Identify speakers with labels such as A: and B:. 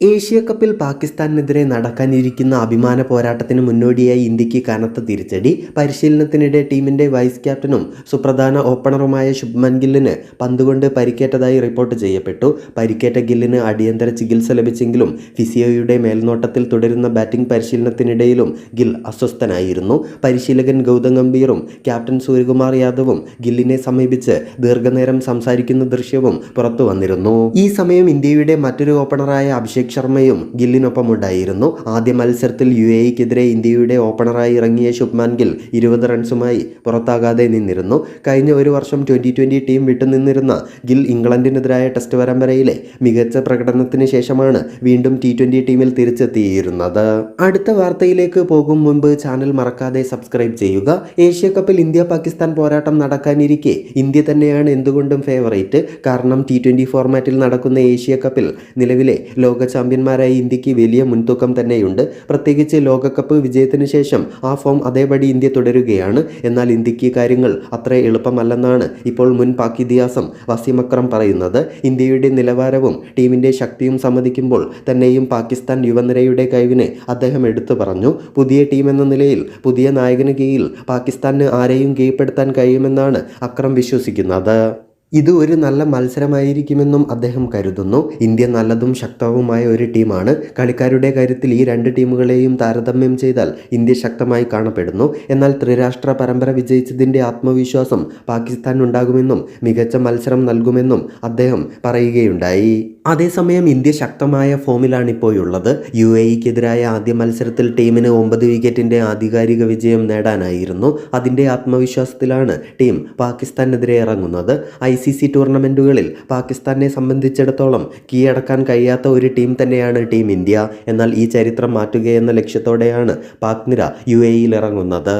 A: Asia കപ്പിൽ പാകിസ്ഥാനെതിരെ നടക്കാനിരിക്കുന്ന അഭിമാന പോരാട്ടത്തിന് മുന്നോടിയായി ഇന്ത്യയ്ക്ക് കനത്ത തിരിച്ചടി. പരിശീലനത്തിനിടെ ടീമിന്റെ വൈസ് ക്യാപ്റ്റനും സുപ്രധാന ഓപ്പണറുമായ ശുഭ്മൻ ഗില്ലിന് പന്തുകൊണ്ട് പരിക്കേറ്റതായി റിപ്പോർട്ട് ചെയ്യപ്പെട്ടു. പരിക്കേറ്റ ഗില്ലിന് അടിയന്തര ചികിത്സ ലഭിച്ചെങ്കിലും ഫിസിയോയുടെ മേൽനോട്ടത്തിൽ തുടരുന്ന ബാറ്റിംഗ് പരിശീലനത്തിനിടയിലും ഗിൽ അസ്വസ്ഥനായിരുന്നു. പരിശീലകൻ ഗൗതം ഗംഭീറും ക്യാപ്റ്റൻ സൂര്യകുമാർ യാദവും ഗില്ലിനെ സമീപിച്ച് ദീർഘനേരം സംസാരിക്കുന്ന ദൃശ്യവും പുറത്തു വന്നിരുന്നു ഈ സമയം ഇന്ത്യയുടെ മറ്റൊരു ഓപ്പണറായ അഭിഷേക് ശർമ്മയും ഗില്ലിനൊപ്പമുണ്ടായിരുന്നു. ആദ്യ മത്സരത്തിൽ യു എക്കെതിരെ ഇന്ത്യയുടെ ഓപ്പണറായി ഇറങ്ങിയ ശുഭ്മാൻ ഗിൽ ഇരുപത് റൺസുമായി പുറത്താകാതെ നിന്നിരുന്നു. കഴിഞ്ഞ ഒരു വർഷം ട്വന്റി ട്വന്റി ടീം വിട്ടുനിന്നിരുന്ന ഗിൽ ഇംഗ്ലണ്ടിനെതിരായ ടെസ്റ്റ് പരമ്പരയിലെ മികച്ച പ്രകടനത്തിന് ശേഷമാണ് വീണ്ടും ടി ട്വന്റി ടീമിൽ തിരിച്ചെത്തിയിരുന്നത്. അടുത്ത വാർത്തയിലേക്ക് പോകും മുൻപ് ചാനൽ മറക്കാതെ സബ്സ്ക്രൈബ് ചെയ്യുക. ഏഷ്യ കപ്പിൽ ഇന്ത്യ പാകിസ്ഥാൻ പോരാട്ടം നടക്കാനിരിക്കെ ഇന്ത്യ തന്നെയാണ് എന്തുകൊണ്ടും ഫേവറേറ്റ്. കാരണം ടി ട്വന്റി ഫോർമാറ്റിൽ നടക്കുന്ന ഏഷ്യ കപ്പിൽ നിലവിലെ ലോക ചാമ്പ്യന്മാരായ ഇന്ത്യയ്ക്ക് വലിയ മുൻതൂക്കം തന്നെയുണ്ട്. പ്രത്യേകിച്ച് ലോകകപ്പ് വിജയത്തിന് ശേഷം ആ ഫോം അതേപടി ഇന്ത്യ തുടരുകയാണ്. എന്നാൽ ഇന്ത്യയ്ക്ക് കാര്യങ്ങൾ അത്ര എളുപ്പമല്ലെന്നാണ് ഇപ്പോൾ മുൻ പാക് ഇതിഹാസം വസീം അക്രം പറയുന്നത്. ഇന്ത്യയുടെ നിലവാരവും ടീമിന്റെ ശക്തിയും സമ്മതിക്കുമ്പോൾ തന്നെയും പാകിസ്ഥാൻ യുവനിരയുടെ കഴിവിനെ അദ്ദേഹം എടുത്തു പറഞ്ഞു. പുതിയ ടീം എന്ന നിലയിൽ പുതിയ നായകന് കീഴിൽ പാകിസ്ഥാന് ആരെയും കീഴ്പ്പെടുത്താൻ കഴിയുമെന്നാണ് അക്രം വിശ്വസിക്കുന്നത്. ഇത് ഒരു നല്ല മത്സരമായിരിക്കുമെന്നും അദ്ദേഹം കരുതുന്നു. ഇന്ത്യ നല്ലതും ശക്തവുമായ ഒരു ടീമാണ്. കളിക്കാരുടെ കാര്യത്തിൽ ഈ രണ്ട് ടീമുകളെയും താരതമ്യം ചെയ്താൽ ഇന്ത്യ ശക്തമായി കാണപ്പെടുന്നു. എന്നാൽ ത്രിരാഷ്ട്ര പരമ്പര വിജയിച്ചതിന്റെ ആത്മവിശ്വാസം പാകിസ്ഥാൻ ഉണ്ടാകുമെന്നും മികച്ച മത്സരം നൽകുമെന്നും അദ്ദേഹം പറയുകയുണ്ടായി. അതേസമയം ഇന്ത്യ ശക്തമായ ഫോമിലാണിപ്പോഴുള്ളത്. യു എ ഇക്കെതിരായ ആദ്യ മത്സരത്തിൽ ടീമിന് ഒമ്പത് വിക്കറ്റിന്റെ ആധികാരിക വിജയം നേടാനായിരുന്നു. അതിന്റെ ആത്മവിശ്വാസത്തിലാണ് ടീം പാകിസ്ഥാനെതിരെ ഇറങ്ങുന്നത്. ഐ സി സി ടൂർണമെന്റുകളിൽ പാകിസ്ഥാനെ സംബന്ധിച്ചിടത്തോളം കീഴടക്കാൻ കഴിയാത്ത ഒരു ടീം തന്നെയാണ് ടീം ഇന്ത്യ. എന്നാൽ ഈ ചരിത്രം മാറ്റുകയെന്ന ലക്ഷ്യത്തോടെയാണ് പാക് നിര യു എയിൽ ഇറങ്ങുന്നത്.